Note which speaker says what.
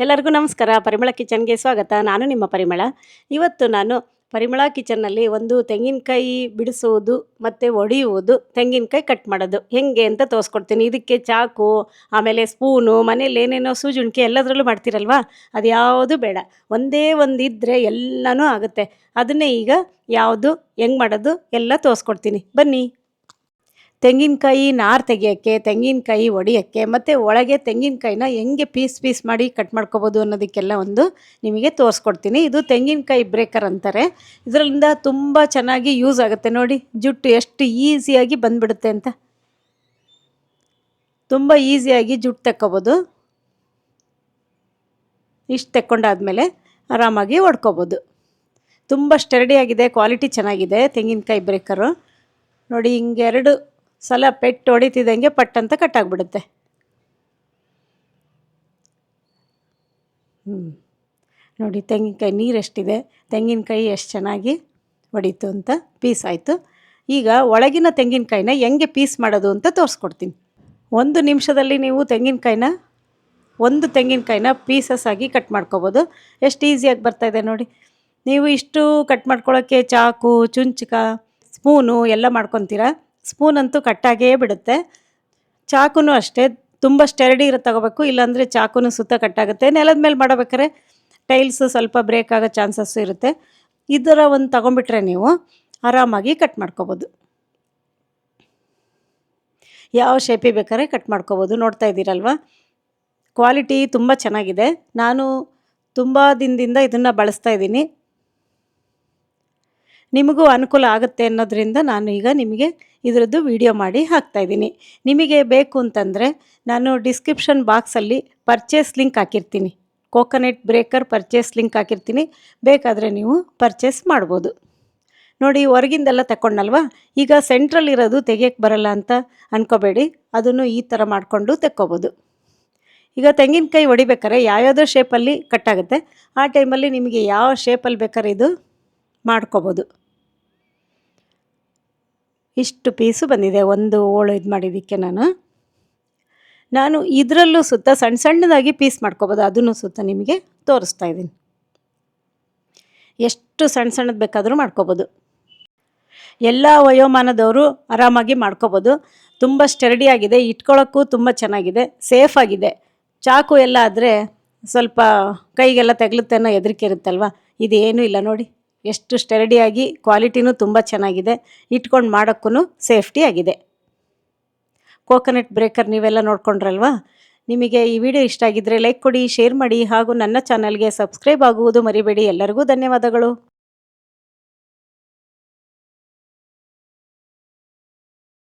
Speaker 1: ಎಲ್ಲರಿಗೂ ನಮಸ್ಕಾರ. ಪರಿಮಳ ಕಿಚನ್ಗೆ ಸ್ವಾಗತ. ನಾನು ನಿಮ್ಮ ಪರಿಮಳ. ಇವತ್ತು ನಾನು ಪರಿಮಳ ಕಿಚನ್ನಲ್ಲಿ ಒಂದು ತೆಂಗಿನಕಾಯಿ ಬಿಡಿಸುವುದು ಮತ್ತು ಒಡೆಯುವುದು ತೆಂಗಿನಕಾಯಿ ಕಟ್ ಮಾಡೋದು. ಹೆಂಗೆ ಅಂತ ತೋರಿಸ್ಕೊಡ್ತೀನಿ. ಇದಕ್ಕೆ ಚಾಕು, ಆಮೇಲೆ ಸ್ಪೂನು, ಮನೇಲಿ ಏನೇನೋ ಸೂಜುಣಿಕೆ ಎಲ್ಲದರಲ್ಲೂ ಮಾಡ್ತೀರಲ್ವಾ? ಅದು ಯಾವುದು ಬೇಡ. ಒಂದೇ ಒಂದು ಇದ್ದರೆ ಎಲ್ಲನೂ ಆಗುತ್ತೆ. ಅದನ್ನೇ ಈಗ ಯಾವುದು, ಹೆಂಗೆ ಮಾಡೋದು ಎಲ್ಲ ತೋರಿಸ್ಕೊಡ್ತೀನಿ. ಬನ್ನಿ. ತೆಂಗಿನಕಾಯಿ ನಾರು ತೆಗೆಯೋಕ್ಕೆ, ತೆಂಗಿನಕಾಯಿ ಒಡೆಯೋಕ್ಕೆ, ಮತ್ತು ಒಳಗೆ ತೆಂಗಿನಕಾಯಿನ ಹೆಂಗೆ ಪೀಸ್ ಪೀಸ್ ಮಾಡಿ ಕಟ್ ಮಾಡ್ಕೋಬೋದು ಅನ್ನೋದಕ್ಕೆಲ್ಲ ಒಂದು ನಿಮಗೆ ತೋರಿಸ್ಕೊಡ್ತೀನಿ. ಇದು ತೆಂಗಿನಕಾಯಿ ಬ್ರೇಕರ್ ಅಂತಾರೆ. ಇದರಿಂದ ತುಂಬ ಚೆನ್ನಾಗಿ ಯೂಸ್ ಆಗುತ್ತೆ ನೋಡಿ. ಜುಟ್ಟು ಎಷ್ಟು ಈಸಿಯಾಗಿ ಬಂದ್ಬಿಡುತ್ತೆ ಅಂತ. ತುಂಬ ಈಸಿಯಾಗಿ ಜುಟ್ಟು ತಕ್ಕೋಬೋದು. ಇಷ್ಟು ತಕ್ಕೊಂಡಾದಮೇಲೆ ಆರಾಮಾಗಿ ಹೊಡ್ಕೋಬೋದು ತುಂಬ ಸ್ಟರ್ಡಿಯಾಗಿದೆ ಕ್ವಾಲಿಟಿ ಚೆನ್ನಾಗಿದೆ ತೆಂಗಿನಕಾಯಿ ಬ್ರೇಕರು. ನೋಡಿ ಹಿಂಗೆರಡು ಸಲ ಪೆಟ್ಟು ಹೊಡಿತಿದ್ದಂಗೆ ಪಟ್ ಅಂತ ಕಟ್ಟಾಗ್ಬಿಡುತ್ತೆ ಹ್ಞೂ ನೋಡಿ ತೆಂಗಿನಕಾಯಿ ನೀರು ಎಷ್ಟಿದೆ, ತೆಂಗಿನಕಾಯಿ ಎಷ್ಟು ಚೆನ್ನಾಗಿ ಹೊಡೀತು ಅಂತ ಪೀಸ್ ಆಯಿತು. ಈಗ ಒಳಗಿನ ತೆಂಗಿನಕಾಯಿನ ಹೆಂಗೆ ಪೀಸ್ ಮಾಡೋದು ಅಂತ ತೋರಿಸ್ಕೊಡ್ತೀನಿ. ಒಂದು ನಿಮಿಷದಲ್ಲಿ ನೀವು ತೆಂಗಿನಕಾಯಿನ, ಒಂದು ತೆಂಗಿನಕಾಯಿನ ಪೀಸಸ್ ಆಗಿ ಕಟ್ ಮಾಡ್ಕೊಬೋದು. ಎಷ್ಟು ಈಸಿಯಾಗಿ ಬರ್ತಾಯಿದೆ ನೋಡಿ. ನೀವು ಇಷ್ಟು ಕಟ್ ಮಾಡ್ಕೊಳ್ಳೋಕ್ಕೆ ಚಾಕು, ಚುಂಚಕ, ಸ್ಪೂನು ಎಲ್ಲ ಮಾಡ್ಕೊತೀರಾ. ಸ್ಪೂನ್ ಅಂತೂ ಕಟ್ಟಾಗೇ ಬಿಡುತ್ತೆ. ಚಾಕುನೂ ಅಷ್ಟೇ, ತುಂಬ ಸ್ಟೆರಡಿ ಇರೋ ತಗೋಬೇಕು, ಇಲ್ಲಾಂದರೆ ಚಾಕುನೂ ಸುತ್ತ ಕಟ್ಟಾಗುತ್ತೆ ನೆಲದ ಮೇಲೆ ಮಾಡಬೇಕಾದ್ರೆ ಟೈಲ್ಸು ಸ್ವಲ್ಪ ಬ್ರೇಕ್ ಆಗೋ ಚಾನ್ಸಸ್ಸು ಇರುತ್ತೆ. ಇದರ ಒಂದು ತಗೊಂಬಿಟ್ರೆ ನೀವು ಆರಾಮಾಗಿ ಕಟ್ ಮಾಡ್ಕೋಬೋದು. ಯಾವ ಶೇಪಿಗೆ ಬೇಕಾದ್ರೆ ಕಟ್ ಮಾಡ್ಕೋಬೋದು. ನೋಡ್ತಾ ಇದ್ದೀರಲ್ವ? ಕ್ವಾಲಿಟಿ ತುಂಬ ಚೆನ್ನಾಗಿದೆ. ನಾನು ತುಂಬ ದಿನದಿಂದ ಇದನ್ನು ಬಳಸ್ತಾ ಇದ್ದೀನಿ. ನಿಮಗೂ ಅನುಕೂಲ ಆಗುತ್ತೆ ಅನ್ನೋದರಿಂದ ನಾನು ಈಗ ನಿಮಗೆ ಇದರದ್ದು ವಿಡಿಯೋ ಮಾಡಿ ಹಾಕ್ತಾಯಿದ್ದೀನಿ ನಿಮಗೆ ಬೇಕು ಅಂತಂದರೆ ನಾನು ಡಿಸ್ಕ್ರಿಪ್ಷನ್ ಬಾಕ್ಸಲ್ಲಿ ಪರ್ಚೇಸ್ ಲಿಂಕ್ ಹಾಕಿರ್ತೀನಿ. ಕೋಕೋನೆಟ್ ಬ್ರೇಕರ್ ಪರ್ಚೇಸ್ ಲಿಂಕ್ ಹಾಕಿರ್ತೀನಿ. ಬೇಕಾದರೆ ನೀವು ಪರ್ಚೇಸ್ ಮಾಡ್ಬೋದು. ನೋಡಿ, ಹೊರಗಿಂದೆಲ್ಲ ತಗೊಂಡಲ್ವಾ ಈಗ ಸೆಂಟ್ರಲ್ ಇರೋದು ತೆಗಿಯೋಕ್ಕೆ ಬರಲ್ಲ ಅಂತ ಅಂದ್ಕೋಬೇಡಿ ಅದನ್ನು ಈ ಥರ ಮಾಡಿಕೊಂಡು ತೆಕ್ಕೋಬೋದು. ಈಗ ತೆಂಗಿನಕಾಯಿ ಹೊಡಿಬೇಕಾರೆ ಯಾವ್ಯಾವುದೋ ಶೇಪಲ್ಲಿ ಕಟ್ಟಾಗುತ್ತೆ ಆ ಟೈಮಲ್ಲಿ ನಿಮಗೆ ಯಾವ ಶೇಪಲ್ಲಿ ಬೇಕಾದ್ರೆ ಇದು ಮಾಡ್ಕೋಬೋದು. ಇಷ್ಟು ಪೀಸು ಬಂದಿದೆ, ಒಂದು ಓಳು ಇದು ಮಾಡಿದ್ದಕ್ಕೆ ನಾನು. ನಾನು ಇದರಲ್ಲೂ ಸುತ್ತ ಸಣ್ಣ ಸಣ್ಣದಾಗಿ ಪೀಸ್ ಮಾಡ್ಕೋಬೋದು, ಅದನ್ನು ಸುತ್ತ ನಿಮಗೆ ತೋರಿಸ್ತಾ ಇದ್ದೀನಿ. ಎಷ್ಟು ಸಣ್ಣ ಸಣ್ಣದು ಬೇಕಾದರೂ ಮಾಡ್ಕೋಬೋದು. ಎಲ್ಲ ವಯೋಮಾನದವರು ಆರಾಮಾಗಿ ಮಾಡ್ಕೋಬೋದು. ತುಂಬ ಸ್ಟರ್ಡಿ ಆಗಿದೆ ಇಟ್ಕೊಳ್ಳೋಕ್ಕೂ ತುಂಬ ಚೆನ್ನಾಗಿದೆ, ಸೇಫ್ ಆಗಿದೆ. ಚಾಕು ಎಲ್ಲ ಆದರೆ ಸ್ವಲ್ಪ ಕೈಗೆಲ್ಲ ತಗಲುತ್ತೆ ಅನ್ನೋ ಹೆದರಿಕೆ ಇರುತ್ತಲ್ವ? ಇದೇನೂ ಇಲ್ಲ ನೋಡಿ. ಎಷ್ಟು ಸ್ಟೆರಡಿಯಾಗಿ ಕ್ವಾಲಿಟಿನೂ ತುಂಬ ಚೆನ್ನಾಗಿದೆ. ಇಟ್ಕೊಂಡು ಮಾಡೋಕ್ಕೂ ಸೇಫ್ಟಿ ಆಗಿದೆ. ಕೋಕೋನಟ್ ಬ್ರೇಕರ್ ನೀವೆಲ್ಲ ನೋಡ್ಕೊಂಡ್ರಲ್ವಾ? ನಿಮಗೆ ಈ ವಿಡಿಯೋ ಇಷ್ಟ ಆಗಿದ್ದರೆ ಲೈಕ್ ಕೊಡಿ, ಶೇರ್ ಮಾಡಿ ಹಾಗೂ ನನ್ನ ಚಾನಲ್ಗೆ ಸಬ್ಸ್ಕ್ರೈಬ್ ಆಗುವುದು ಮರಿಬೇಡಿ. ಎಲ್ಲರಿಗೂ ಧನ್ಯವಾದಗಳು.